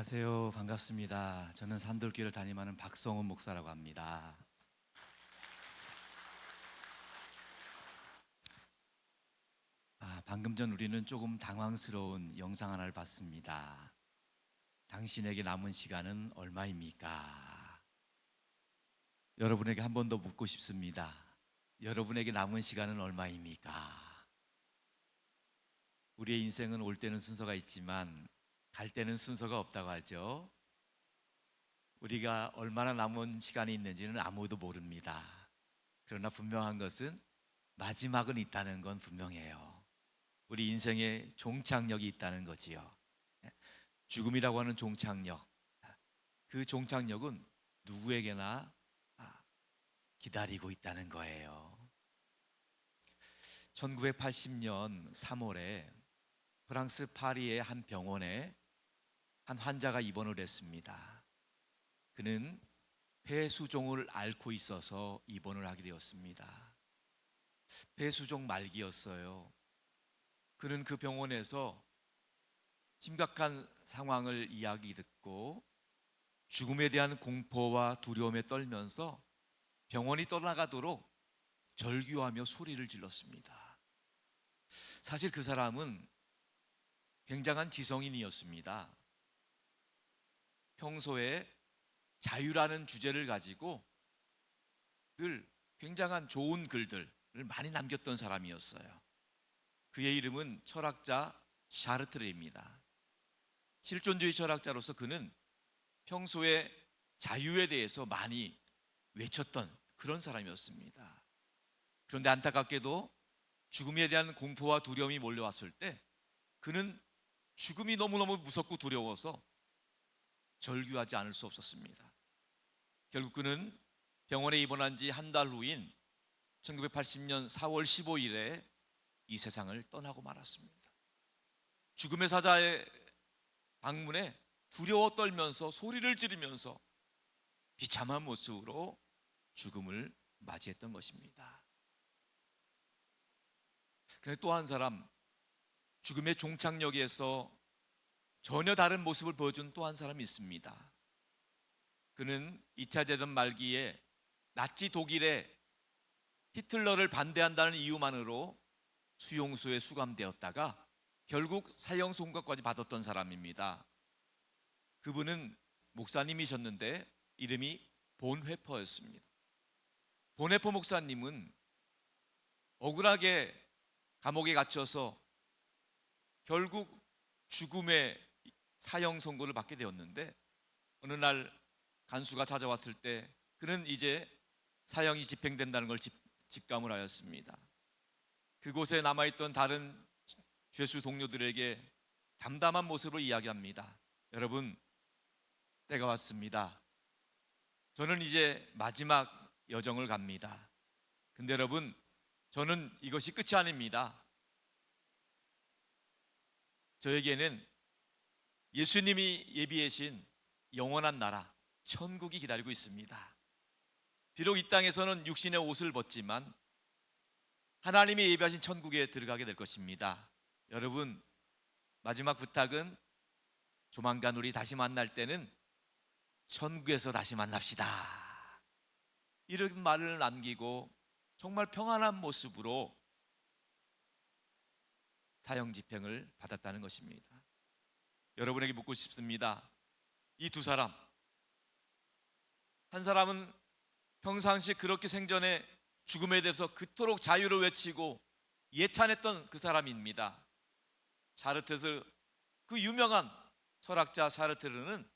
안녕하세요. 반갑습니다. 저는 산돌교를 담임하는 박성훈 목사라고 합니다. 아, 방금 전 우리는 조금 당황스러운 영상 하나를 봤습니다. 당신에게 남은 시간은 얼마입니까? 여러분에게 한 번 더 묻고 싶습니다. 여러분에게 남은 시간은 얼마입니까? 우리의 인생은 올 때는 순서가 있지만 갈 때는 순서가 없다고 하죠. 우리가 얼마나 남은 시간이 있는지는 아무도 모릅니다. 그러나 분명한 것은 마지막은 있다는 건 분명해요. 우리 인생에 종착역이 있다는 거지요. 죽음이라고 하는 종착역. 그 종착역은 누구에게나 아, 기다리고 있다는 거예요. 1980년 3월에 프랑스 파리의 한 병원에 한 환자가 입원을 했습니다. 그는 폐수종을 앓고 있어서 입원을 하게 되었습니다. 폐수종 말기였어요. 그는 그 병원에서 심각한 상황을 이야기 듣고 죽음에 대한 공포와 두려움에 떨면서 병원이 떠나가도록 절규하며 소리를 질렀습니다. 사실 그 사람은 굉장한 지성인이었습니다. 평소에 자유라는 주제를 가지고 늘 굉장한 좋은 글들을 많이 남겼던 사람이었어요. 그의 이름은 철학자 샤르트르입니다. 실존주의 철학자로서 그는 평소에 자유에 대해서 많이 외쳤던 그런 사람이었습니다. 그런데 안타깝게도 죽음에 대한 공포와 두려움이 몰려왔을 때 그는 죽음이 너무너무 무섭고 두려워서 절규하지 않을 수 없었습니다. 결국 그는 병원에 입원한 지 한 달 후인 1980년 4월 15일에 이 세상을 떠나고 말았습니다. 죽음의 사자의 방문에 두려워 떨면서 소리를 지르면서 비참한 모습으로 죽음을 맞이했던 것입니다. 그런데 또 한 사람 죽음의 종착역에서 전혀 다른 모습을 보여준 또 한 사람이 있습니다. 그는 2차 대전 말기에 나치 독일에 히틀러를 반대한다는 이유만으로 수용소에 수감되었다가 결국 사형 선고까지 받았던 사람입니다. 그분은 목사님이셨는데 이름이 본회퍼였습니다. 본회퍼 목사님은 억울하게 감옥에 갇혀서 결국 죽음의 사형 선고를 받게 되었는데 어느 날 간수가 찾아왔을 때 그는 이제 사형이 집행된다는 걸 집, 직감을 하였습니다. 그곳에 남아있던 다른 죄수 동료들에게 담담한 모습으로 이야기합니다. 여러분, 때가 왔습니다. 저는 이제 마지막 여정을 갑니다. 근데 여러분, 저는 이것이 끝이 아닙니다. 저에게는 예수님이 예비하신 영원한 나라, 천국이 기다리고 있습니다. 비록 이 땅에서는 육신의 옷을 벗지만 하나님이 예비하신 천국에 들어가게 될 것입니다. 여러분, 마지막 부탁은 조만간 우리 다시 만날 때는 천국에서 다시 만납시다. 이런 말을 남기고 정말 평안한 모습으로 사형 집행을 받았다는 것입니다. 여러분에게 묻고 싶습니다. 이 두 사람 한 사람은 평상시 그렇게 생전에 죽음에 대해서 그토록 자유를 외치고 예찬했던 그 사람입니다. 샤르트르 그 유명한 철학자 샤르트르는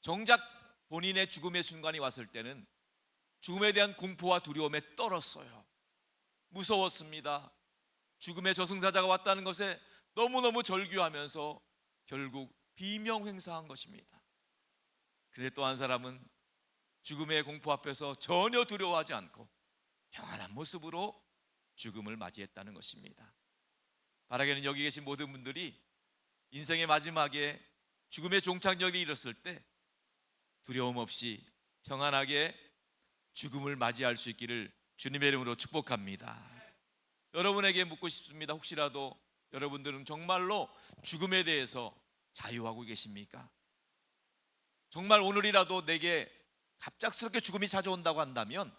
정작 본인의 죽음의 순간이 왔을 때는 죽음에 대한 공포와 두려움에 떨었어요. 무서웠습니다. 죽음의 저승사자가 왔다는 것에 너무너무 절규하면서 결국 비명횡사한 것입니다. 그런데 또 한 사람은 죽음의 공포 앞에서 전혀 두려워하지 않고 평안한 모습으로 죽음을 맞이했다는 것입니다. 바라기는 여기 계신 모든 분들이 인생의 마지막에 죽음의 종착역에 이르렀을 때 두려움 없이 평안하게 죽음을 맞이할 수 있기를 주님의 이름으로 축복합니다. 여러분에게 묻고 싶습니다. 혹시라도 여러분들은 정말로 죽음에 대해서 자유하고 계십니까? 정말 오늘이라도 내게 갑작스럽게 죽음이 찾아온다고 한다면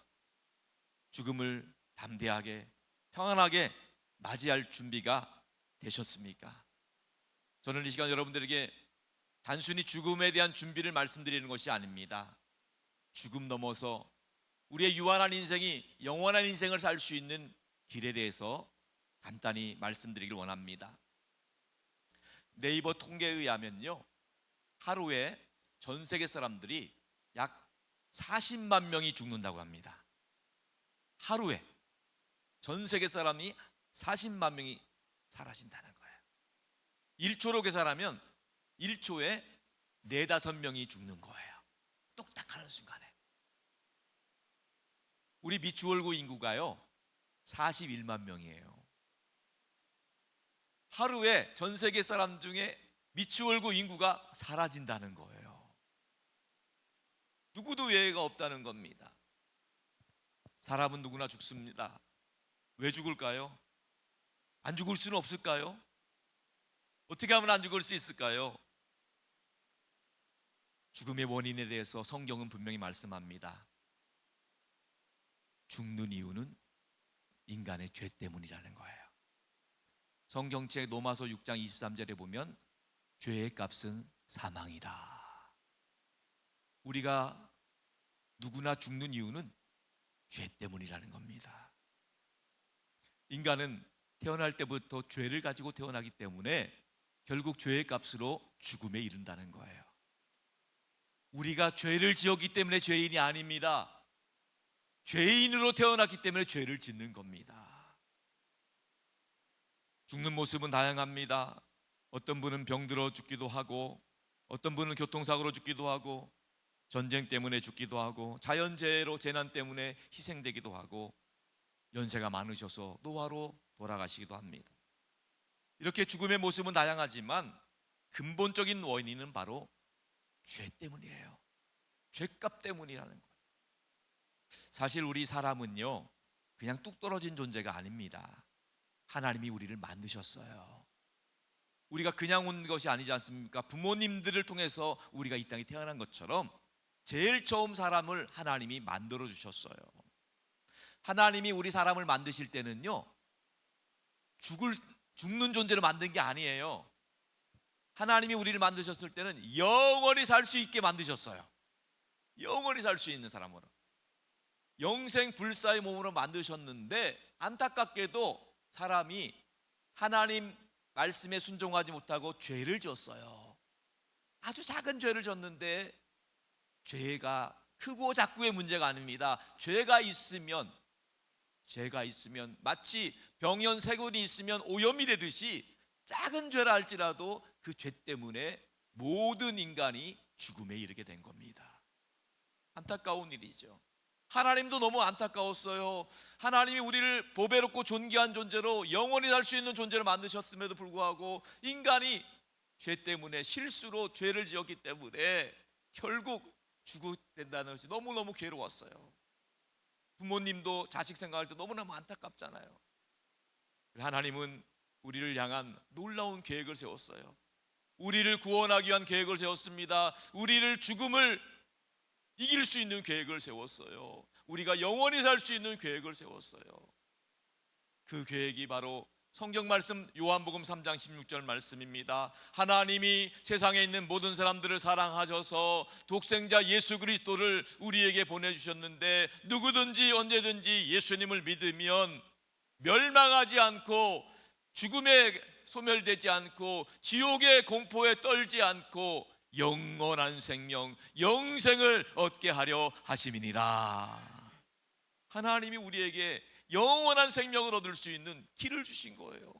죽음을 담대하게 평안하게 맞이할 준비가 되셨습니까? 저는 이 시간 여러분들에게 단순히 죽음에 대한 준비를 말씀드리는 것이 아닙니다. 죽음 넘어서 우리의 유한한 인생이 영원한 인생을 살 수 있는 길에 대해서 간단히 말씀드리길 원합니다. 네이버 통계에 의하면요. 하루에 전 세계 사람들이 약 40만 명이 죽는다고 합니다. 하루에 전 세계 사람이 40만 명이 사라진다는 거예요. 1초로 계산하면 1초에 4, 5명이 죽는 거예요. 똑딱하는 순간에. 우리 미추홀구 인구가요. 41만 명이에요. 하루에 전 세계 사람 중에 미추홀구 인구가 사라진다는 거예요. 누구도 예외가 없다는 겁니다. 사람은 누구나 죽습니다. 왜 죽을까요? 안 죽을 수는 없을까요? 어떻게 하면 안 죽을 수 있을까요? 죽음의 원인에 대해서 성경은 분명히 말씀합니다. 죽는 이유는 인간의 죄 때문이라는 거예요. 성경책 로마서 6장 23절에 보면 죄의 값은 사망이다. 우리가 누구나 죽는 이유는 죄 때문이라는 겁니다. 인간은 태어날 때부터 죄를 가지고 태어나기 때문에 결국 죄의 값으로 죽음에 이른다는 거예요. 우리가 죄를 지었기 때문에 죄인이 아닙니다. 죄인으로 태어났기 때문에 죄를 짓는 겁니다. 죽는 모습은 다양합니다. 어떤 분은 병들어 죽기도 하고, 어떤 분은 교통사고로 죽기도 하고, 전쟁 때문에 죽기도 하고, 자연재해로 재난 때문에 희생되기도 하고, 연세가 많으셔서 노화로 돌아가시기도 합니다. 이렇게 죽음의 모습은 다양하지만 근본적인 원인은 바로 죄 때문이에요. 죄값 때문이라는 거예요. 사실 우리 사람은요, 그냥 뚝 떨어진 존재가 아닙니다. 하나님이 우리를 만드셨어요. 우리가 그냥 온 것이 아니지 않습니까? 부모님들을 통해서 우리가 이 땅에 태어난 것처럼 제일 처음 사람을 하나님이 만들어 주셨어요. 하나님이 우리 사람을 만드실 때는요, 죽을 죽는 존재로 만든 게 아니에요. 하나님이 우리를 만드셨을 때는 영원히 살 수 있게 만드셨어요. 영원히 살 수 있는 사람으로. 영생 불사의 몸으로 만드셨는데 안타깝게도 사람이 하나님 말씀에 순종하지 못하고 죄를 지었어요. 아주 작은 죄를 졌는데 죄가 크고 작고의 문제가 아닙니다. 죄가 있으면 죄가 있으면 마치 병연 세균이 있으면 오염이 되듯이 작은 죄라 할지라도 그 죄 때문에 모든 인간이 죽음에 이르게 된 겁니다. 안타까운 일이죠. 하나님도 너무 안타까웠어요. 하나님이 우리를 보배롭고 존귀한 존재로 영원히 살 수 있는 존재로 만드셨음에도 불구하고 인간이 죄 때문에 실수로 죄를 지었기 때문에 결국 죽게 된다는 것이 너무너무 괴로웠어요. 부모님도 자식 생각할 때 너무너무 안타깝잖아요. 하나님은 우리를 향한 놀라운 계획을 세웠어요. 우리를 구원하기 위한 계획을 세웠습니다. 우리를 죽음을 이길 수 있는 계획을 세웠어요. 우리가 영원히 살 수 있는 계획을 세웠어요. 그 계획이 바로 성경 말씀 요한복음 3장 16절 말씀입니다. 하나님이 세상에 있는 모든 사람들을 사랑하셔서 독생자 예수 그리스도를 우리에게 보내 주셨는데 누구든지 언제든지 예수님을 믿으면 멸망하지 않고 죽음에 소멸되지 않고 지옥의 공포에 떨지 않고 영원한 생명, 영생을 얻게 하려 하심이니라. 하나님이 우리에게 영원한 생명을 얻을 수 있는 길을 주신 거예요.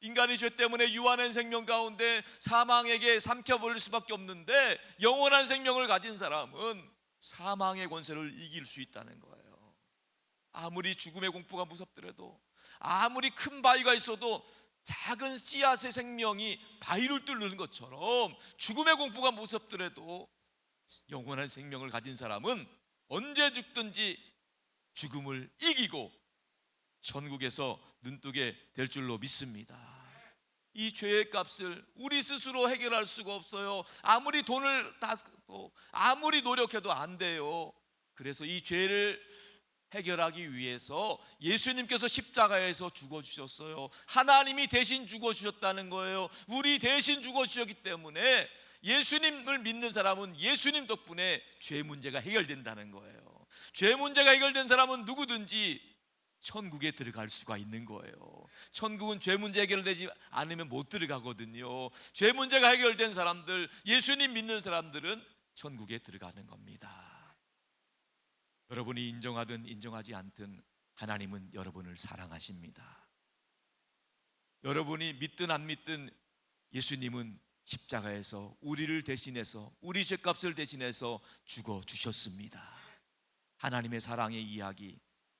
인간이 죄 때문에 유한한 생명 가운데 사망에게 삼켜버릴 수밖에 없는데 영원한 생명을 가진 사람은 사망의 권세를 이길 수 있다는 거예요. 아무리 죽음의 공포가 무섭더라도 아무리 큰 바위가 있어도 작은 씨앗의 생명이 바위를 뚫는 것처럼 죽음의 공포가 무섭더라도 영원한 생명을 가진 사람은 언제 죽든지 죽음을 이기고 천국에서 눈뜨게 될 줄로 믿습니다. 이 죄의 값을 우리 스스로 해결할 수가 없어요. 아무리 돈을 다도 아무리 노력해도 안 돼요. 그래서 이 죄를 해결하기 위해서 예수님께서 십자가에서 죽어 주셨어요. 하나님이 대신 죽어 주셨다는 거예요. 우리 대신 죽어 주셨기 때문에 예수님을 믿는 사람은 예수님 덕분에 죄 문제가 해결된다는 거예요. 죄 문제가 해결된 사람은 누구든지 천국에 들어갈 수가 있는 거예요. 천국은 죄 문제 해결되지 않으면 못 들어가거든요. 죄 문제가 해결된 사람들, 예수님 믿는 사람들은 천국에 들어가는 겁니다. 여러분이 인정하든 인정하지 않든 하나님은 여러분을 사랑하십니다. 여러분이 믿든 안 믿든 예수님은 십자가에서 우리를 대신해서 우리 죄값을 대신해서 죽어 주셨습니다. 하나님의 사랑의 이야기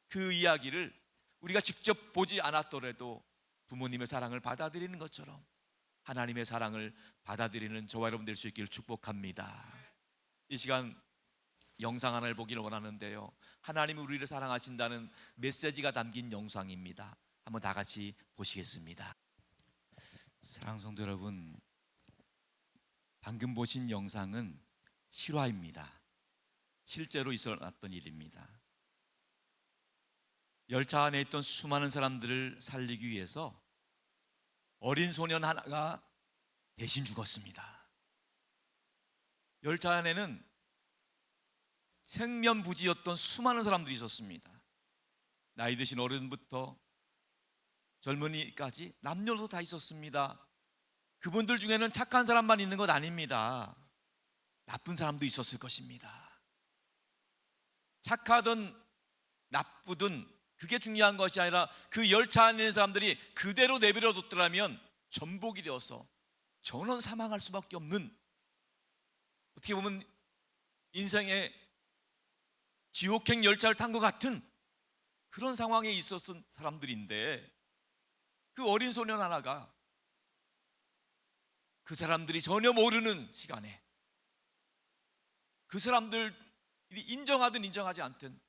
그 이야기를 우리가 직접 보지 않았더라도 부모님의 사랑을 받아들이는 것처럼 하나님의 사랑을 받아들이는 저와 여러분 될 수 있기를 축복합니다. 이 시간 영상 하나를 보기를 원하는데요. 하나님이 우리를 사랑하신다는 메시지가 담긴 영상입니다. 한번 다 같이 보시겠습니다. 사랑 성도 여러분, 방금 보신 영상은 실화입니다. 실제로 있었던 일입니다. 열차 안에 있던 수많은 사람들을 살리기 위해서 어린 소년 하나가 대신 죽었습니다. 열차 안에는 생면부지였던 수많은 사람들이 있었습니다. 나이 드신 어른부터 젊은이까지 남녀도 다 있었습니다. 그분들 중에는 착한 사람만 있는 것 아닙니다. 나쁜 사람도 있었을 것입니다. 착하든 나쁘든 그게 중요한 것이 아니라 그 열차 안에 있는 사람들이 그대로 내버려 뒀더라면 전복이 되어서 전원 사망할 수밖에 없는 어떻게 보면 인생의 지옥행 열차를 탄 것 같은 그런 상황에 있었던 사람들인데 그 어린 소년 하나가 그 사람들이 전혀 모르는 시간에 그 사람들이 인정하든 인정하지 않든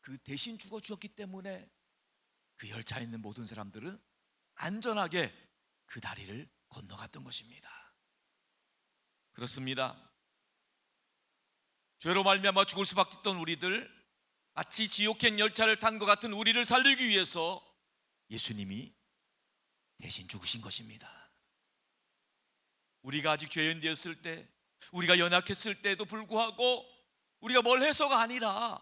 그 대신 죽어 주었기 때문에 그 열차에 있는 모든 사람들은 안전하게 그 다리를 건너갔던 것입니다. 그렇습니다. 죄로 말미암아 죽을 수밖에 없던 우리들 마치 지옥행 열차를 탄 것 같은 우리를 살리기 위해서 예수님이 대신 죽으신 것입니다. 우리가 아직 죄인 되었을 때, 우리가 연약했을 때도 불구하고 우리가 뭘 해서가 아니라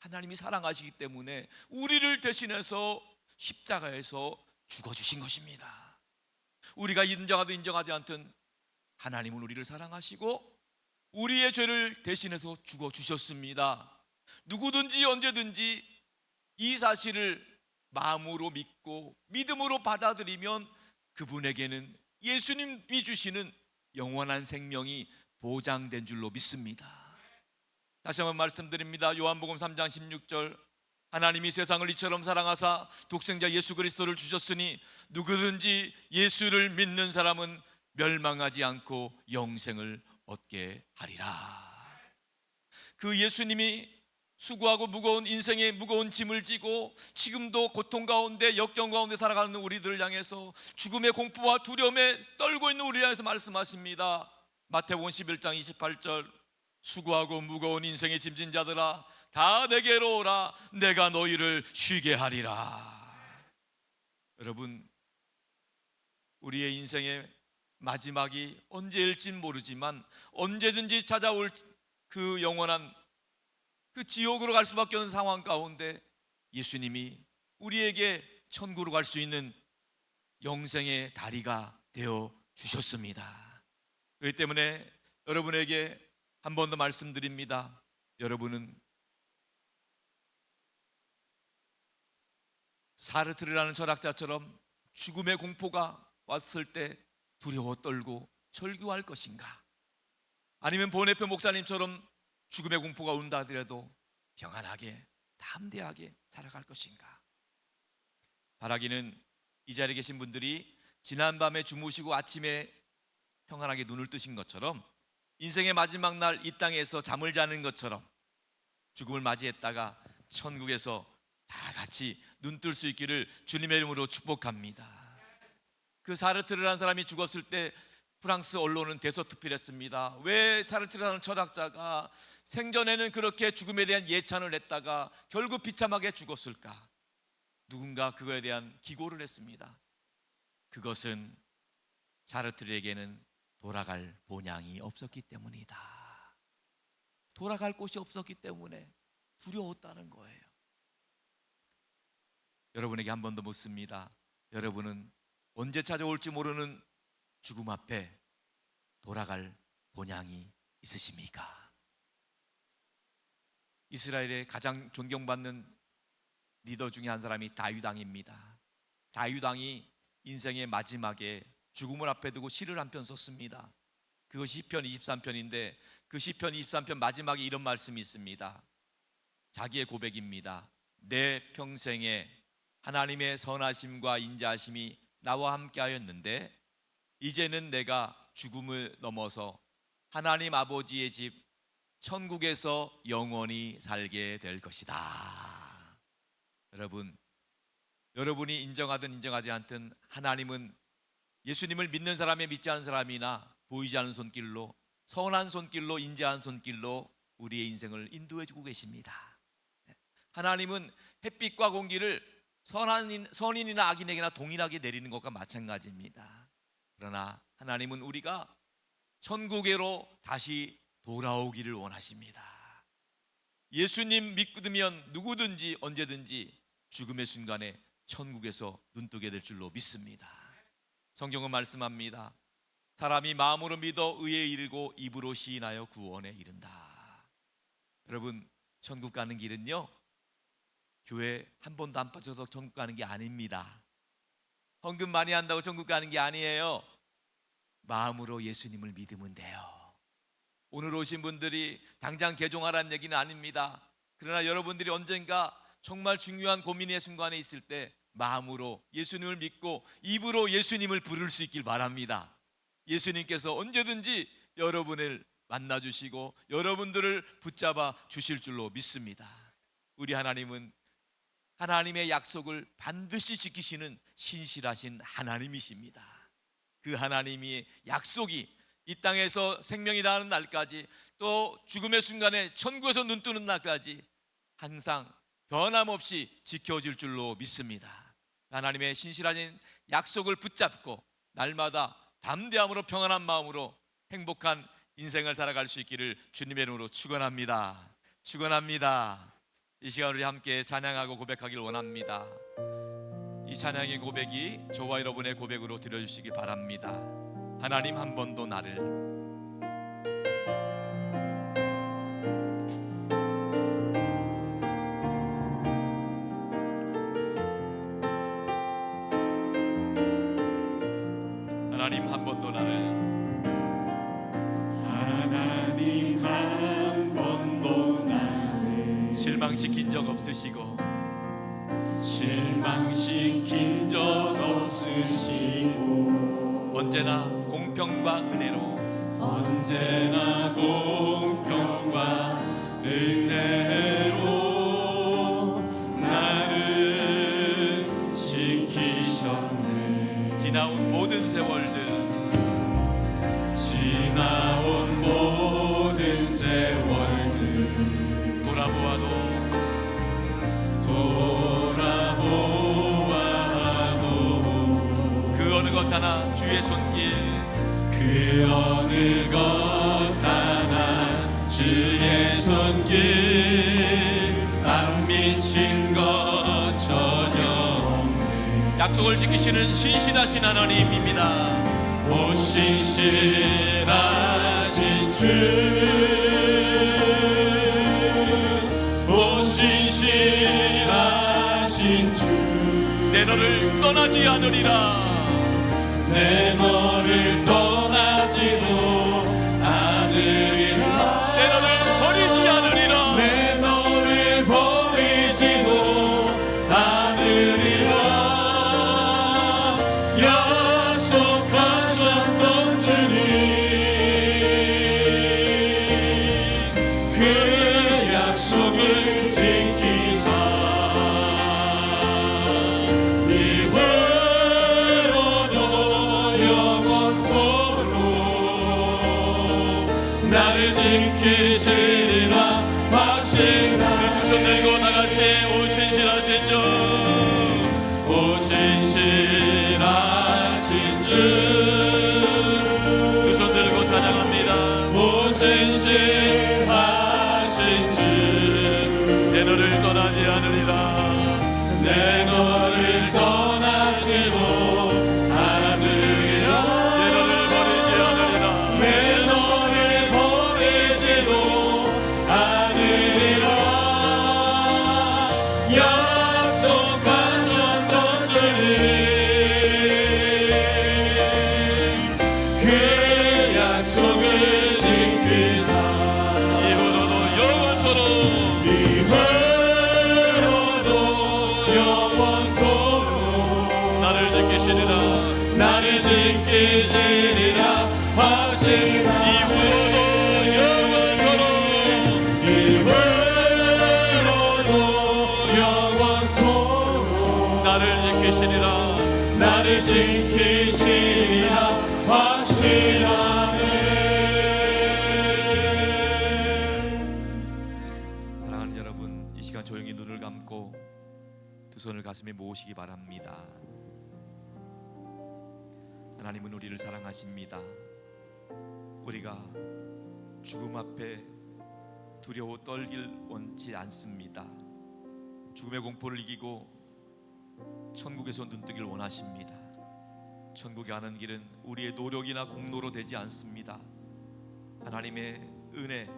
하나님이 사랑하시기 때문에 우리를 대신해서 십자가에서 죽어주신 것입니다. 우리가 인정하든 인정하지 않든 하나님은 우리를 사랑하시고 우리의 죄를 대신해서 죽어 주셨습니다. 누구든지 언제든지 이 사실을 마음으로 믿고 믿음으로 받아들이면 그분에게는 예수님이 주시는 영원한 생명이 보장된 줄로 믿습니다. 다시 한번 말씀드립니다. 요한복음 3장 16절 하나님이 세상을 이처럼 사랑하사 독생자 예수 그리스도를 주셨으니 누구든지 예수를 믿는 사람은 멸망하지 않고 영생을 얻게 하리라. 그 예수님이 수고하고 무거운 인생의 무거운 짐을 지고 지금도 고통 가운데 역경 가운데 살아가는 우리들을 향해서 죽음의 공포와 두려움에 떨고 있는 우리를 향해서 말씀하십니다. 마태복음 11장 28절 수고하고 무거운 인생의 짐진 자들아 다 내게로 오라 내가 너희를 쉬게 하리라. 여러분 우리의 인생의 마지막이 언제일진 모르지만 언제든지 찾아올 그 영원한 그 지옥으로 갈 수밖에 없는 상황 가운데 예수님이 우리에게 천국으로 갈 수 있는 영생의 다리가 되어 주셨습니다. 그렇기 때문에 여러분에게 한 번 더 말씀드립니다. 여러분은 사르트르라는 철학자처럼 죽음의 공포가 왔을 때 두려워 떨고 절규할 것인가? 아니면 보네페 목사님처럼 죽음의 공포가 온다 하더라도 평안하게 담대하게 살아갈 것인가? 바라기는 이 자리에 계신 분들이 지난밤에 주무시고 아침에 평안하게 눈을 뜨신 것처럼 인생의 마지막 날 이 땅에서 잠을 자는 것처럼 죽음을 맞이했다가 천국에서 다 같이 눈 뜰 수 있기를 주님의 이름으로 축복합니다. 그 사르트르라는 사람이 죽었을 때 프랑스 언론은 대서특필했습니다. 왜 사르트르라는 철학자가 생전에는 그렇게 죽음에 대한 예찬을 했다가 결국 비참하게 죽었을까? 누군가 그거에 대한 기고를 했습니다. 그것은 사르트르에게는 돌아갈 본향이 없었기 때문이다. 돌아갈 곳이 없었기 때문에 두려웠다는 거예요. 여러분에게 한 번 더 묻습니다. 여러분은 언제 찾아올지 모르는 죽음 앞에 돌아갈 본향이 있으십니까? 이스라엘의 가장 존경받는 리더 중에 한 사람이 다윗왕입니다. 다윗왕이 인생의 마지막에 죽음을 앞에 두고 시를 한 편 썼습니다. 그것이 시편 23편인데 그 시편 23편 마지막에 이런 말씀이 있습니다. 자기의 고백입니다. 내 평생에 하나님의 선하심과 인자하심이 나와 함께 하였는데 이제는 내가 죽음을 넘어서 하나님 아버지의 집 천국에서 영원히 살게 될 것이다. 여러분, 여러분이 인정하든 인정하지 않든 하나님은 예수님을 믿는 사람이 믿지 않은 사람이나 보이지 않는 손길로 선한 손길로 인자한 손길로 우리의 인생을 인도해 주고 계십니다. 하나님은 햇빛과 공기를 선한 선인이나 악인에게나 동일하게 내리는 것과 마찬가지입니다. 그러나 하나님은 우리가 천국에로 다시 돌아오기를 원하십니다. 예수님 믿으면 누구든지 언제든지 죽음의 순간에 천국에서 눈뜨게 될 줄로 믿습니다. 성경은 말씀합니다. 사람이 마음으로 믿어 의에 이르고 입으로 시인하여 구원에 이른다. 여러분, 천국 가는 길은요. 교회 한 번도 안 빠져도 천국 가는 게 아닙니다. 헌금 많이 한다고 천국 가는 게 아니에요. 마음으로 예수님을 믿으면 돼요. 오늘 오신 분들이 당장 개종하라는 얘기는 아닙니다. 그러나 여러분들이 언젠가 정말 중요한 고민의 순간에 있을 때 마음으로 예수님을 믿고 입으로 예수님을 부를 수 있길 바랍니다. 예수님께서 언제든지 여러분을 만나 주시고 여러분들을 붙잡아 주실 줄로 믿습니다. 우리 하나님은 하나님의 약속을 반드시 지키시는 신실하신 하나님이십니다. 그 하나님이 약속이 이 땅에서 생명이 다하는 날까지 또 죽음의 순간에 천국에서 눈 뜨는 날까지 항상 변함없이 지켜질 줄로 믿습니다. 하나님의 신실하신 약속을 붙잡고 날마다 담대함으로 평안한 마음으로 행복한 인생을 살아갈 수 있기를 주님의 이름으로 축원합니다. 축원합니다. 이 시간 우리 함께 찬양하고 고백하길 원합니다. 이 찬양의 고백이 저와 여러분의 고백으로 들려주시기 바랍니다. 하나님 한 번도 나를 적 없으시고 실망시킨 적 없으시고 언제나 공평과 은혜로 언제나 공평과 은혜로 약속을 지키시는 신실하신 하나님입니다. 오 신실하신 주 오 신실하신 내 너를 떠나지 않으리라. 주내 두 손을 가슴에 모으시기 바랍니다. 하나님은 우리를 사랑하십니다. 우리가 죽음 앞에 두려워 떨길 원치 않습니다. 죽음의 공포를 이기고 천국에서 눈뜨길 원하십니다. 천국에 가는 길은 우리의 노력이나 공로로 되지 않습니다. 하나님의 은혜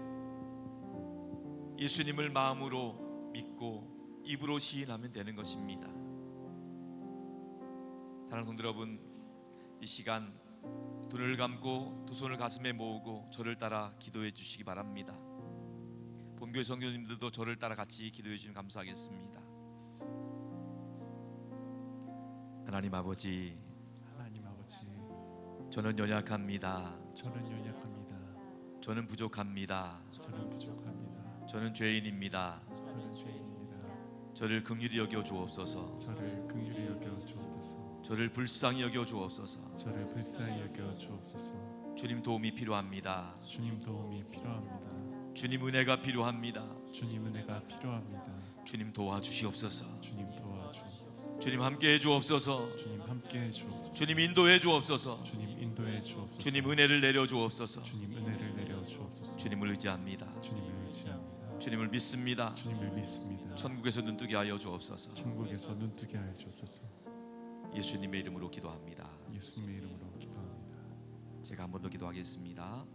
예수님을 마음으로 믿고 입으로 시인하면 되는 것입니다. 사랑하는 성도 여러분, 이 시간 눈을 감고 두 손을 가슴에 모으고 저를 따라 기도해 주시기 바랍니다. 본교회 성도님들도 저를 따라 같이 기도해 주시면 감사하겠습니다. 하나님 아버지, 하나님 아버지, 저는 연약합니다. 저는 연약합니다. 저는 부족합니다. 저는 부족합니다. 저는 죄인입니다. 저는 죄인입니다. 저를 긍휼히 여겨 주옵소서. 저를 긍휼히 여겨 주옵소서. 저를 불쌍히 여겨 주옵소서. 저를 불쌍히 여겨 주옵소서. 주님 도움이 필요합니다. 주님 도움이 필요합니다. 주님 은혜가 필요합니다. 주님 은혜가 필요합니다. 주님 도와주시옵소서. 주님 도와주. 주님 함께해 주옵소서. 주님 함께해 주옵소서. 주님 인도해 주옵소서. 주님 인도해 주옵소서. 주님 은혜를 내려 주옵소서. 주님 은혜를 내려 주옵소서. 주님을 의지합니다. 주님을 믿습니다. 주님을 믿습니다. 천국에서 눈뜨게 하여 주옵소서. 천국에서 눈뜨게 하여 주옵소서. 예수님의 이름으로 기도합니다. 예수님의 이름으로 기도합니다. 제가 한 번 더 기도하겠습니다.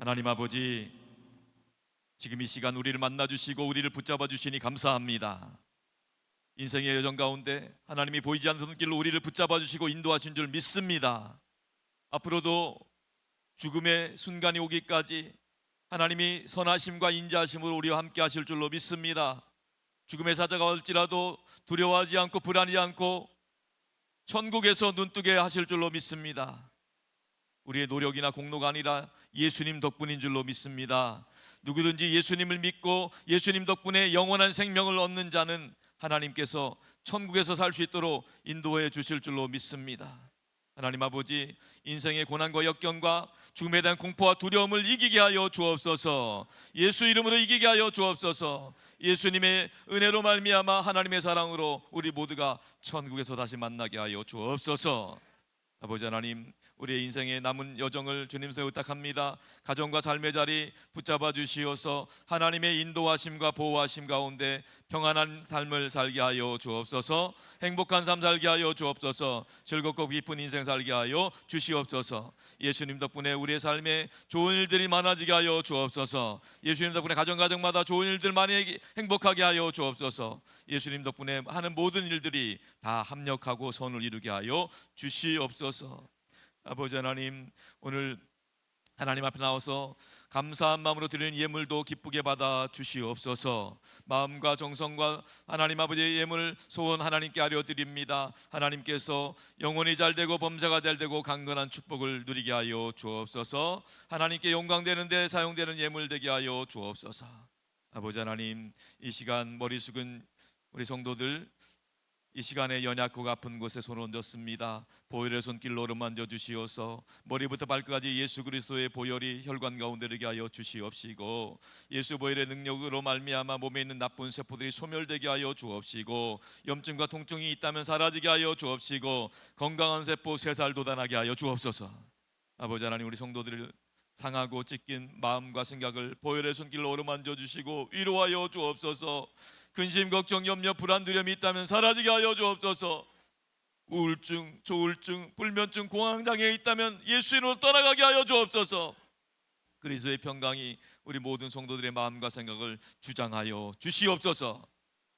하나님 아버지, 지금 이 시간 우리를 만나 주시고 우리를 붙잡아 주시니 감사합니다. 인생의 여정 가운데 하나님이 보이지 않는 손길로 우리를 붙잡아 주시고 인도하신 줄 믿습니다. 앞으로도 죽음의 순간이 오기까지 하나님이 선하심과 인자하심으로 우리와 함께 하실 줄로 믿습니다. 죽음의 사자가 올지라도 두려워하지 않고 불안하지 않고 천국에서 눈뜨게 하실 줄로 믿습니다. 우리의 노력이나 공로가 아니라 예수님 덕분인 줄로 믿습니다. 누구든지 예수님을 믿고 예수님 덕분에 영원한 생명을 얻는 자는 하나님께서 천국에서 살 수 있도록 인도해 주실 줄로 믿습니다. 하나님 아버지 인생의 고난과 역경과 죽음에 대한 공포와 두려움을 이기게 하여 주옵소서. 예수 이름으로 이기게 하여 주옵소서. 예수님의 은혜로 말미암아 하나님의 사랑으로 우리 모두가 천국에서 다시 만나게 하여 주옵소서. 아버지 하나님 우리의 인생의 남은 여정을 주님께 부탁합니다. 가정과 삶의 자리 붙잡아 주시어서 하나님의 인도하심과 보호하심 가운데 평안한 삶을 살게 하여 주옵소서. 행복한 삶 살게 하여 주옵소서. 즐겁고 기쁜 인생 살게 하여 주시옵소서. 예수님 덕분에 우리의 삶에 좋은 일들이 많아지게 하여 주옵소서. 예수님 덕분에 가정 가정마다 좋은 일들 많이 행복하게 하여 주옵소서. 예수님 덕분에 하는 모든 일들이 다 합력하고 선을 이루게 하여 주시옵소서. 아버지 하나님 오늘 하나님 앞에 나와서 감사한 마음으로 드리는 예물도 기쁘게 받아 주시옵소서. 마음과 정성과 하나님 아버지의 예물 소원 하나님께 하려 드립니다. 하나님께서 영혼이 잘 되고 범사가 잘 되고 강건한 축복을 누리게 하여 주옵소서. 하나님께 영광 되는데 사용되는 예물 되게 하여 주옵소서. 아버지 하나님 이 시간 머리 숙은 우리 성도들 이 시간에 연약고 아픈 곳에 손 얹었습니다. 보혈의 손길로 만져 주시어서 머리부터 발끝까지 예수 그리스도의 보혈이 혈관 가운데 이르게 하여 주시옵시고 예수 보혈의 능력으로 말미암아 몸에 있는 나쁜 세포들이 소멸되게 하여 주옵시고 염증과 통증이 있다면 사라지게 하여 주옵시고 건강한 세포 세살 돋아나게 하여 주옵소서. 아버지 하나님 우리 성도들을 상하고 찢긴 마음과 생각을 보혈의 손길로 어루만져 주시고 위로하여 주옵소서. 근심 걱정 염려 불안 두려움이 있다면 사라지게 하여 주옵소서. 우울증, 조울증, 불면증, 공황장애 있다면 예수 이름으로 떠나가게 하여 주옵소서. 그리스도의 평강이 우리 모든 성도들의 마음과 생각을 주장하여 주시옵소서.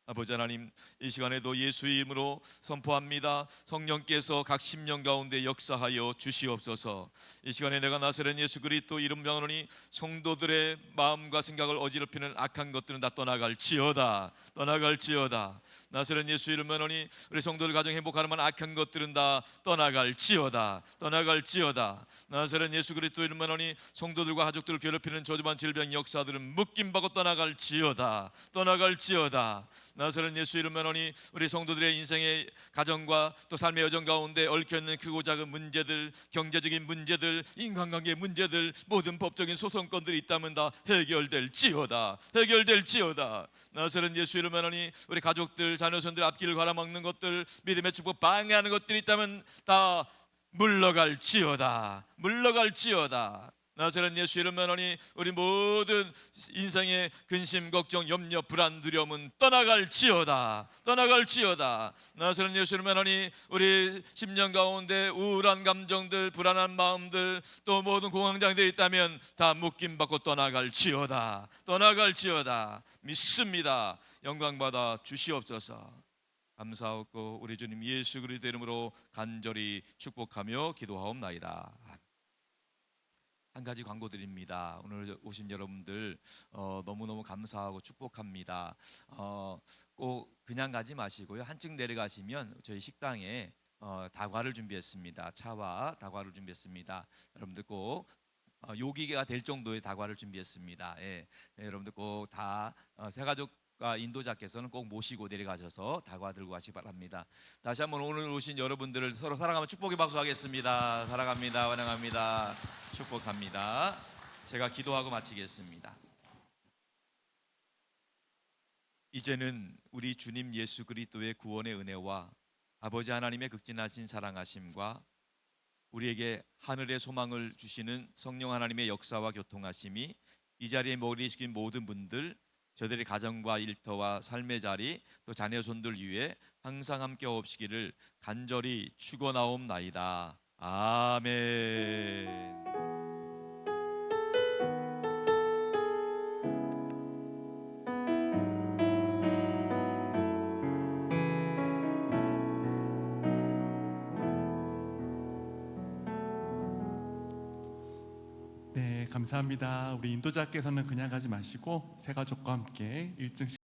아버지 하나님 이 시간에도 예수 이름으로 선포합니다. 성령께서 각 심령 가운데 역사하여 주시옵소서. 이 시간에 내가 나서는 예수 그리스도 이름 명하노니 성도들의 마음과 생각을 어지럽히는 악한 것들은 다 떠나갈지어다. 떠나갈지어다. 나서는 예수 이름 명하노니 우리 성도들 가정 행복하는 만 악한 것들은 다 떠나갈지어다. 떠나갈지어다. 나서는 예수 그리스도 이름 명하노니 성도들과 가족들을 괴롭히는 저주반 질병 역사들은 묶임 받고 떠나갈지어다. 떠나갈지어다. 나서는 예수 이름 명하노니 우리 성도들의 인생의 가정과 또 삶의 여정 가운데 얽혀 있는 크고 작은 문제들, 경제적인 문제들, 인간관계 문제들, 모든 법적인 소송건들이 있다면 다 해결될지어다. 해결될지어다. 나서는 예수 이름 명하노니 우리 가족들, 자녀손들 앞길을 가라막는 것들, 믿음의 축복 방해하는 것들이 있다면 다 물러갈지어다. 물러갈지어다. 나서는 예수 이름 명하니 우리 모든 인생의 근심 걱정 염려 불안 두려움은 떠나갈지어다. 떠나갈지어다. 나서는 예수 이름 명하니 우리 심령 가운데 우울한 감정들 불안한 마음들 또 모든 공황장애들이 있다면 다 묶임 받고 떠나갈지어다. 떠나갈지어다. 믿습니다. 영광 받아 주시옵소서. 감사하고 우리 주님 예수 그리스도 이름으로 간절히 축복하며 기도하옵나이다. 한 가지 광고 드립니다. 오늘 오신 여러분들 어, 너무너무 감사하고 축복합니다. 어, 꼭 그냥 가지 마시고요. 한층 내려가시면 저희 식당에 어, 다과를 준비했습니다. 차와 다과를 준비했습니다. 여러분들 꼭 어, 요기가 될 정도의 다과를 준비했습니다. 예, 예, 여러분들 꼭다 어, 새가족과 인도자께서는 꼭 모시고 내려가셔서 다과 들고 가시기 바랍니다. 다시 한번 오늘 오신 여러분들을 서로 사랑하며 축복의 박수 하겠습니다. 사랑합니다. 환영합니다. 축복합니다. 제가 기도하고 마치겠습니다. 이제는 우리 주님 예수 그리스도의 구원의 은혜와 아버지 하나님의 극진하신 사랑하심과 우리에게 하늘의 소망을 주시는 성령 하나님의 역사와 교통하심이 이 자리에 모이신 모든 분들 저들의 가정과 일터와 삶의 자리 또 자녀 손들 위해 항상 함께 없시기를 간절히 축원하옵나이다. 아멘. 감사합니다. 우리 인도자께서는 그냥 가지 마시고 새 가족과 함께 1층